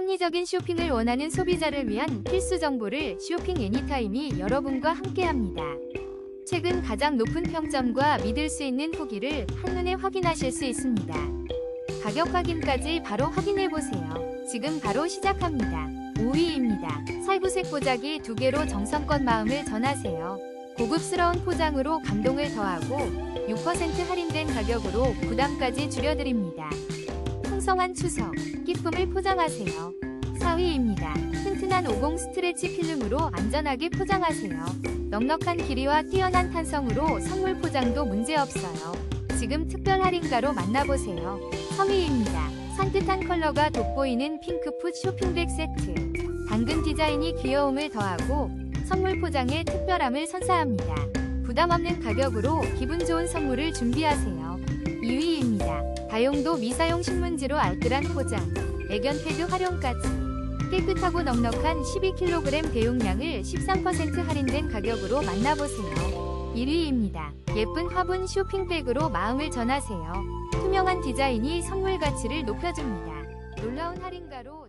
합리적인 쇼핑을 원하는 소비자를 위한 필수 정보를 쇼핑 애니타임이 여러분과 함께합니다. 최근 가장 높은 평점과 믿을 수 있는 후기를 한눈에 확인하실 수 있습니다. 가격 확인까지 바로 확인해 보세요. 지금 바로 시작합니다. 5위입니다. 살구색 보자기 두 개로 정성껏 마음을 전하세요. 고급스러운 포장으로 감동을 더하고 6% 할인된 가격으로 부담까지 줄여드립니다. 풍성한 추석, 기쁨을 포장하세요. 4위입니다. 튼튼한 50 스트레치 필름으로 안전하게 포장하세요. 넉넉한 길이와 뛰어난 탄성으로 선물 포장도 문제없어요. 지금 특별 할인가로 만나보세요. 3위입니다. 산뜻한 컬러가 돋보이는 핑크풋 쇼핑백 세트. 당근 디자인이 귀여움을 더하고 선물 포장에 특별함을 선사합니다. 부담 없는 가격으로 기분 좋은 선물을 준비하세요. 2위입니다. 다용도 미사용 신문지로 알뜰한 포장, 애견 패드 활용까지. 깨끗하고 넉넉한 12kg 대용량을 13% 할인된 가격으로 만나보세요. 1위입니다. 예쁜 화분 쇼핑백으로 마음을 전하세요. 투명한 디자인이 선물 가치를 높여줍니다. 놀라운 할인가로